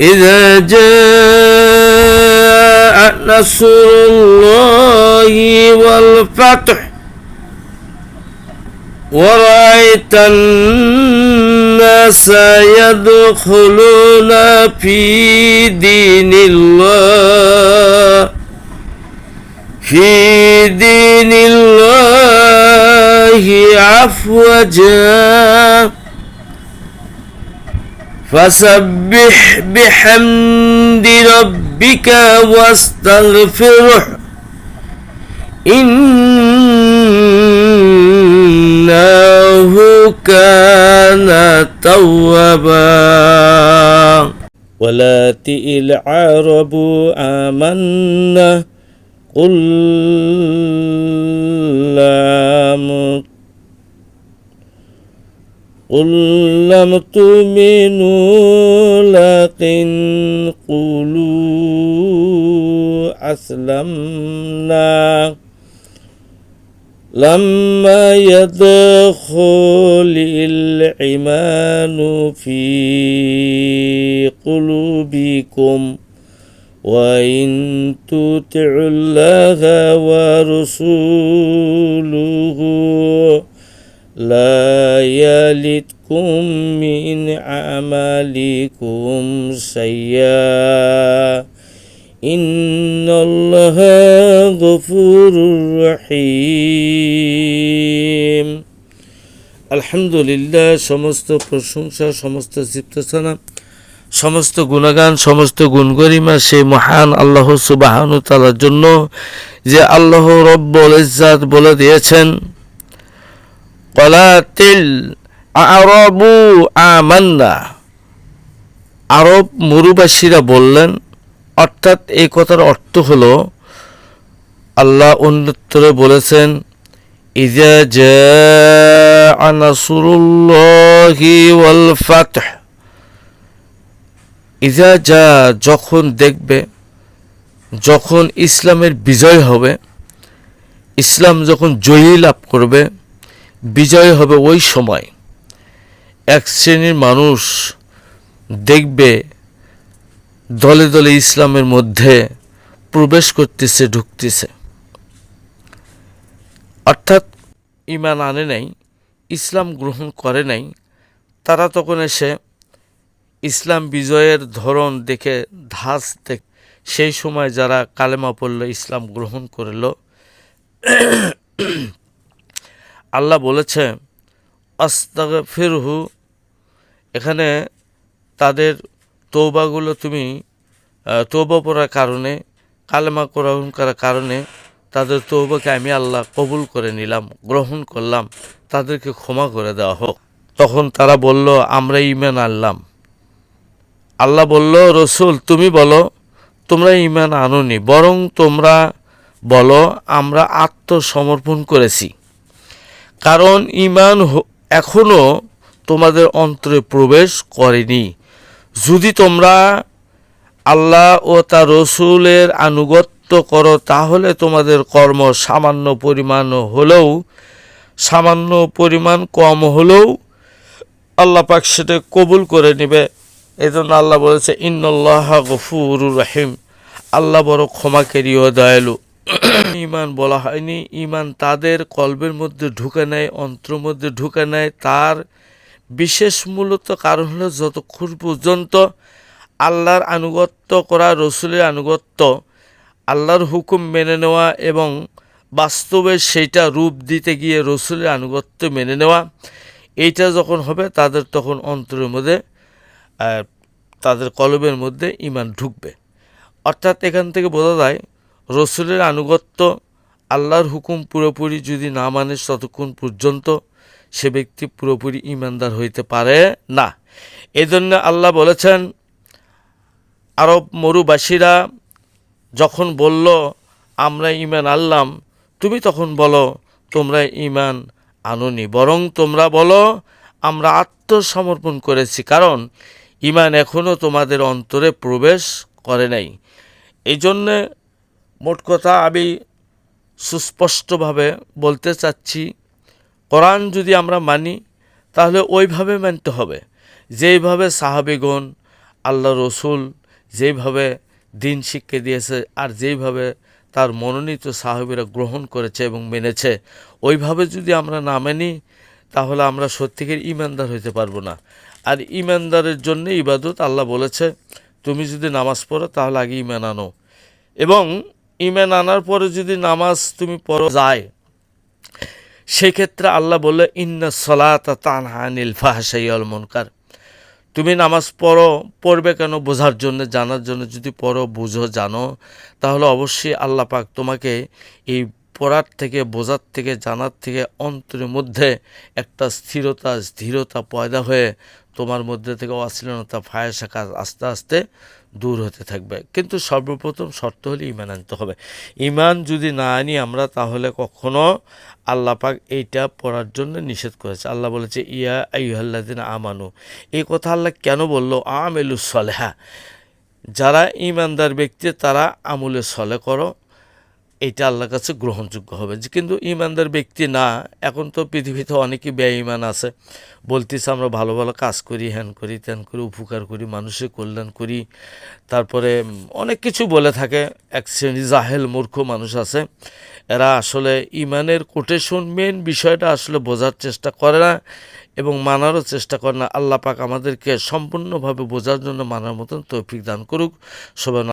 إذا جاء نصر الله والفتح ورأيت الناس يدخلون في دين الله في دين الله عفوجا فسبح بحمد ربك واستغفره. إنه كان توابا. ولا تئ العرب آمنا. قل لم قل لم تؤمنوا لكن قولوا أسلمنا لما يدخل الإيمان في قلوبكم وإن تطيعوا الله ورسوله لا يلدكم من أعمالكم شيئا إن الله غفور رحيم আলহামদুলিল্লাহ সমস্ত প্রশংসা সমস্ত সিপ্তসানা সমস্ত গুণগান সমস্ত গুণগরিমা সেই মহান আল্লাহ সুবাহানু তালার জন্য যে আল্লাহ রব্বুল ইজ্জাত বলে দিয়েছেন কলাতিল আরবু আমান্না আরব মরুবাসীরা বললেন, অর্থাৎ এই কথার অর্থ হলো, আল্লাহ অন্যত্তরে বলেছেন, ইজা জা নাসরুল্লাহি ওয়াল ইজা যা যখন দেখবে, যখন ইসলামের বিজয় হবে, ইসলাম যখন জয়ী লাভ করবে বিজয় হবে ওই সময়। এক শ্রেণির মানুষ দেখবে দলে দলে ইসলামের মধ্যে প্রবেশ করতেছে, ঢুকতেছে। অর্থাৎ ইমান আনে নাই, ইসলাম গ্রহণ করে নাই, তারা তখন এসে ইসলাম বিজয়ের ধরন দেখে ধাস দেখ সেই সময় যারা কালেমা পড়ল, ইসলাম গ্রহণ করল আল্লাহ বলেছে আস্তাগ ফিরহু এখানে তাদের তৌবাগুলো তুমি তৌবা পড়ার কারণে, কালেমা গ্রহণ করার কারণে তাদের তৌবাকে আমি আল্লাহ কবুল করে নিলাম, গ্রহণ করলাম, তাদেরকে ক্ষমা করে দেওয়া হোক। তখন তারা বলল, আমরা ইমান আনলাম। আল্লাহ বলল, রসুল, তুমি বলো, তোমরা ইমান আনোনি, বরং তোমরা বলো, আমরা আত্মসমর্পণ করেছি। কারণ ইমান এখনও তোমাদের অন্তরে প্রবেশ করেনি। যদি তোমরা আল্লাহ ও তার রসুলের আনুগত্য করো, তাহলে তোমাদের কর্ম সামান্য পরিমাণ হলেও, সামান্য পরিমাণ কম হলেও আল্লাহ পাক সেটা কবুল করে নেবে। জন্য আল্লাহ বলেছে, ইন্নল্লাহ গফুর রাহিম। আল্লাহ বড় ক্ষমাকারী ও দয়ালু। ইমান বলা হয়নি। ইমান তাদের কল্পের মধ্যে ঢুকে নেয় অন্ত্র মধ্যে ঢুকে নেয় তার বিশেষ মূলত কারণ হলো যতক্ষণ পর্যন্ত আল্লাহর আনুগত্য করা, রসুলের আনুগত্য, আল্লাহর হুকুম মেনে নেওয়া এবং বাস্তবে সেইটা রূপ দিতে গিয়ে রসুলের আনুগত্য মেনে নেওয়া, এইটা যখন হবে তাদের তখন অন্তরের মধ্যে তাদের কলবের মধ্যে ইমান ঢুকবে। অর্থাৎ এখান থেকে বোঝা যায় রসুলের আনুগত্য, আল্লাহর হুকুম পুরোপুরি যদি না মানে ততক্ষণ পর্যন্ত সে ব্যক্তি পুরোপুরি ইমানদার হইতে পারে না। এই জন্য আল্লাহ বলেছেন, আরব মরুবাসীরা যখন বলল, আমরা ইমান আনলাম তুমি তখন বলো, তোমরা ইমান আনুনি, বরং তোমরা বলো, আমরা আত্মসমর্পণ করেছি, কারণ ইমান এখনও তোমাদের অন্তরে প্রবেশ করে নাই। এই জন্যে মোট কথা আমি সুস্পষ্টভাবে বলতে চাচ্ছি, কোরআন যদি আমরা মানি, তাহলে ওইভাবে মানতে হবে। যেইভাবে সাহাবিগণ, আল্লাহ রসুল যেইভাবে দিন শিক্ষা দিয়েছে আর যেইভাবে তার মনোনীত সাহেবেরা গ্রহণ করেছে এবং মেনেছে, ওইভাবে যদি আমরা না মানি, তাহলে আমরা সত্যিকার ইমানদার হইতে পারব না। আর ইমানদারের জন্য ইবাদত আল্লাহ বলেছে, তুমি যদি নামাজ পড়ো, তাহলে আগে ইমান আনো। এবং ইমান আনার পরে যদি নামাজ তুমি পড়ো যায়, সেক্ষেত্রে আল্লাহ বললে, ইন্না সলাতা তানহানিল ফাহাসাইয়াল মনকার। তুমি নামাজ পড়ো, পড়বে কেন? বোঝার জন্য, জানার জন্য যদি পড়ো, বুঝো, জানো, তাহলে অবশ্যই আল্লাহ পাক তোমাকে এই পড়ার থেকে, বোঝার থেকে, জানার থেকে অন্তরের মধ্যে একটা স্থিরতা স্থিরতা পয়দা হয়ে তোমার মধ্যে থেকে অশ্লীলতা, ফায়াসা কাজ আস্তে আস্তে দূর হতে থাকবে। কিন্তু সর্বপ্রথম শর্ত হলে ইমান আনতে হবে। ইমান যদি না আনি আমরা তাহলে কখনো আল্লাহ পাক এইটা পড়ার জন্য নিষেধ করেছে। আল্লাহ বলেছে, ইয়া আইহাল্লাদিন আমানু। এই কথা আল্লাহ কেন বলল? আমেলু সলেহা। যারা ইমানদার ব্যক্তি, তারা আমলে সলে করো। এটা আল্লাহর কাছে গ্রহণযোগ্য হবে। যে কিন্তু ইমানদার ব্যক্তি না, এখন তো পৃথিবীতে অনেকই বেঈমান আছে। বলতেছে, আমরা ভালো ভালো কাজ করি হ্যান করি ত্যান করি, উপকার করি, মানুষের কল্যাণ করি। তারপরে অনেক কিছু বলে থাকে। এক শ্রেণি জাহেল, মূর্খ মানুষ আছে। এরা আসলে ইমানের কোটেশন মেন বিষয়টা আসলে বোঝার চেষ্টা করে না এবং মানারও চেষ্টা করে না। আল্লাহ পাক আমাদেরকে সম্পূর্ণভাবে বোঝার জন্য মানার মতন তৌফিক দান করুক। সবাই